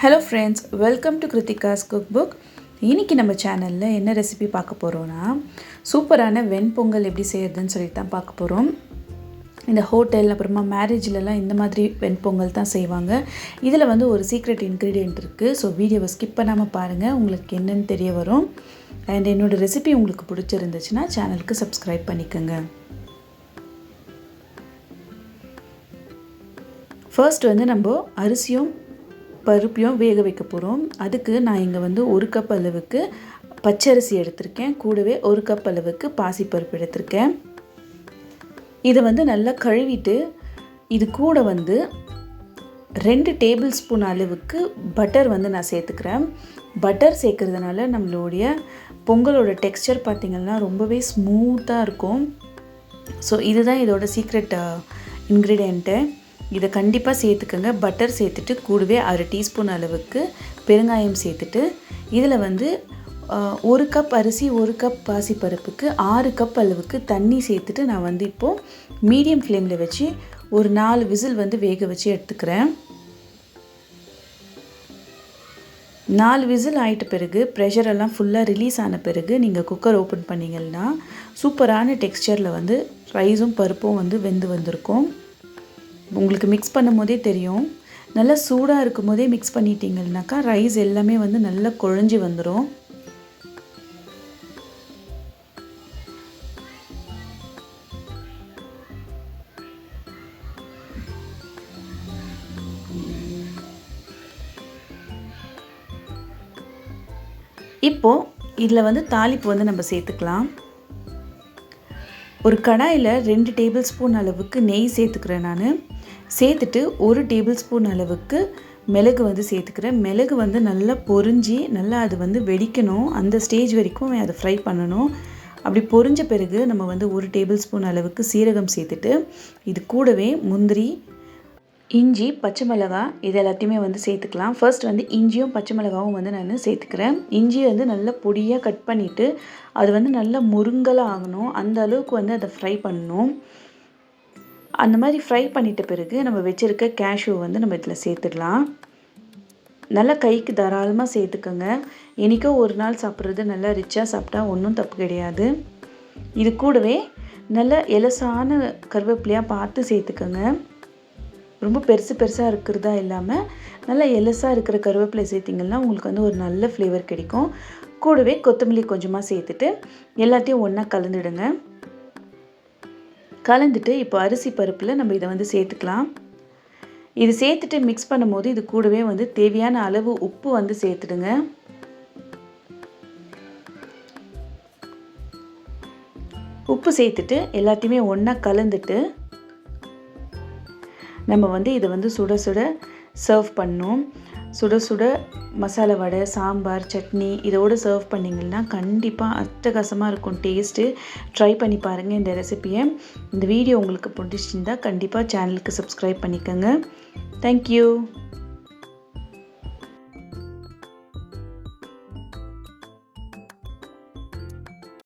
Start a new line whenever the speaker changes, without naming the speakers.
Hello friends welcome to Krithika's cook book இன்றைக்கி நம்ம சேனலில் என்ன ரெசிபி பார்க்க போகிறோன்னா சூப்பரான வெண்பொங்கல் எப்படி செய்கிறதுன்னு சொல்லி தான் பார்க்க போகிறோம் இந்த ஹோட்டல் அப்புறமா மேரேஜ்லலாம் இந்த மாதிரி வெண்பொங்கல் தான் செய்வாங்க. இதில் வந்து ஒரு சீக்ரெட் இன்க்ரீடியன்ட் இருக்குது ஸோ வீடியோவை ஸ்கிப் பண்ணாமல் பாருங்கள் உங்களுக்கு என்னென்னு தெரிய வரும். அண்ட் என்னோடய ரெசிபி உங்களுக்கு பிடிச்சிருந்துச்சுன்னா சேனலுக்கு சப்ஸ்கிரைப் பண்ணிக்கோங்க. ஃபர்ஸ்ட் வந்து நம்ம அரிசியும் பருப்பையும் வேக வைக்க போகிறோம் அதுக்கு நான் இங்கே வந்து ஒரு கப் அளவுக்கு பச்சரிசி எடுத்திருக்கேன். கூடவே ஒரு கப் அளவுக்கு பாசிப்பருப்பு எடுத்திருக்கேன். இதை வந்து நல்லா கழுவிட்டு இது கூட வந்து ரெண்டு டேபிள் ஸ்பூன் அளவுக்கு பட்டர் வந்து நான் சேர்த்துக்கிறேன். பட்டர் சேர்க்குறதுனால நம்மளுடைய பொங்கலோட டெக்ஸ்சர் பார்த்திங்கன்னா ரொம்பவே ஸ்மூத்தாக இருக்கும். ஸோ இதுதான் இதோட சீக்ரெட் இன்க்ரீடியண்ட்டு uh, இதை கண்டிப்பாக சேர்த்துக்கோங்க. பட்டர் சேர்த்துட்டு கூடவே அரை டீஸ்பூன் அளவுக்கு பெருங்காயம் சேர்த்துட்டு இதில் வந்து ஒரு கப் அரிசி ஒரு கப் பாசிப்பருப்புக்கு ஆறு கப் அளவுக்கு தண்ணி சேர்த்துட்டு நான் வந்து இப்போது மீடியம் ஃப்ளேமில் வச்சு ஒரு நாலு விசில் வந்து வேக வச்சு எடுத்துக்கிறேன். நாலு விசில் ஆகிட்ட பிறகு ப்ரெஷர் எல்லாம் ஃபுல்லாக ரிலீஸ் ஆன பிறகு நீங்கள் குக்கர் ஓப்பன் பண்ணிங்கன்னா சூப்பரான டெக்ஸ்சரில் வந்து ரைஸும் பருப்பும் வந்து வெந்து வந்திருக்கும். உங்களுக்கு மிக்ஸ் பண்ணும் போதே தெரியும். நல்லா சூடாக இருக்கும் போதே மிக்ஸ் பண்ணிட்டீங்கன்னாக்கா ரைஸ் எல்லாமே வந்து நல்லா குழஞ்சி வந்துடும் இப்போது இதில் வந்து தாளிப்பு வந்து நம்ம சேர்த்துக்கலாம். ஒரு கடாயில் ரெண்டு டேபிள் ஸ்பூன் அளவுக்கு நெய் சேர்த்துக்கிறேன் நான். சேர்த்துட்டு ஒரு டேபிள் ஸ்பூன் அளவுக்கு மிளகு வந்து சேர்த்துக்கிறேன். மிளகு வந்து நல்லா பொறிஞ்சி நல்லா அது வந்து வெடிக்கணும். அந்த ஸ்டேஜ் வரைக்கும் அதை ஃப்ரை பண்ணணும். அப்படி பொரிஞ்ச பிறகு நம்ம வந்து ஒரு டேபிள் ஸ்பூன் அளவுக்கு சீரகம் சேர்த்துட்டு இது கூடவே முந்திரி இஞ்சி பச்சை மிளகா இது எல்லாத்தையுமே வந்து சேர்த்துக்கலாம். ஃபர்ஸ்ட் வந்து இஞ்சியும் பச்சை மிளகாவும் வந்து நான் சேர்த்துக்கிறேன். இஞ்சியை வந்து நல்லா பொடியாக கட் பண்ணிவிட்டு அது வந்து நல்லா முருங்கலாக ஆகணும். அந்த அளவுக்கு வந்து அதை ஃப்ரை பண்ணணும். அந்த மாதிரி ஃப்ரை பண்ணிட்ட பிறகு நம்ம வச்சுருக்க கேஷ்யூ வந்து நம்ம இதில் சேர்த்துடலாம். நல்லா கைக்கு தாராளமாக சேர்த்துக்கோங்க. என்றைக்கோ ஒரு நாள் சாப்பிட்றது நல்லா ரிச்சாக சாப்பிட்டா ஒன்றும் தப்பு கிடையாது. இது கூடவே நல்ல எலசான கருவேப்பிலையாக பார்த்து சேர்த்துக்கோங்க. ரொம்ப பெருசு பெருசாக இருக்கிறதா இல்லாமல் நல்லா எலசாக இருக்கிற கருவேப்பிலை சேர்த்திங்கன்னா உங்களுக்கு வந்து ஒரு நல்ல ஃப்ளேவர் கிடைக்கும். கூடவே கொத்தமல்லி கொஞ்சமாக சேர்த்துட்டு எல்லாத்தையும் ஒன்றா கலந்துடுங்க. கலந்துட்டு இப்போ அரிசி பருப்பில் நம்ம இதை வந்து சேர்த்துக்கலாம். இது சேர்த்துட்டு மிக்ஸ் பண்ணும்போது இது கூடவே வந்து தேவையான அளவு உப்பு வந்து சேர்த்துடுங்க. உப்பு சேர்த்துட்டு எல்லாத்தையுமே ஒன்றா கலந்துட்டு நம்ம வந்து இதை வந்து சுட சுட சர்வ் பண்ணோம். சுட சுட மசாலா வடை சாம்பார் சட்னி இதோடு சர்வ் பண்ணிங்கன்னா கண்டிப்பாக அட்டகாசமாக இருக்கும். டேஸ்ட்டு ட்ரை பண்ணி பாருங்கள் இந்த ரெசிப்பியை இந்த வீடியோ உங்களுக்கு பிடிச்சிருந்தால் கண்டிப்பாக சேனலுக்கு சப்ஸ்கிரைப் பண்ணிக்கோங்க. தேங்க்யூ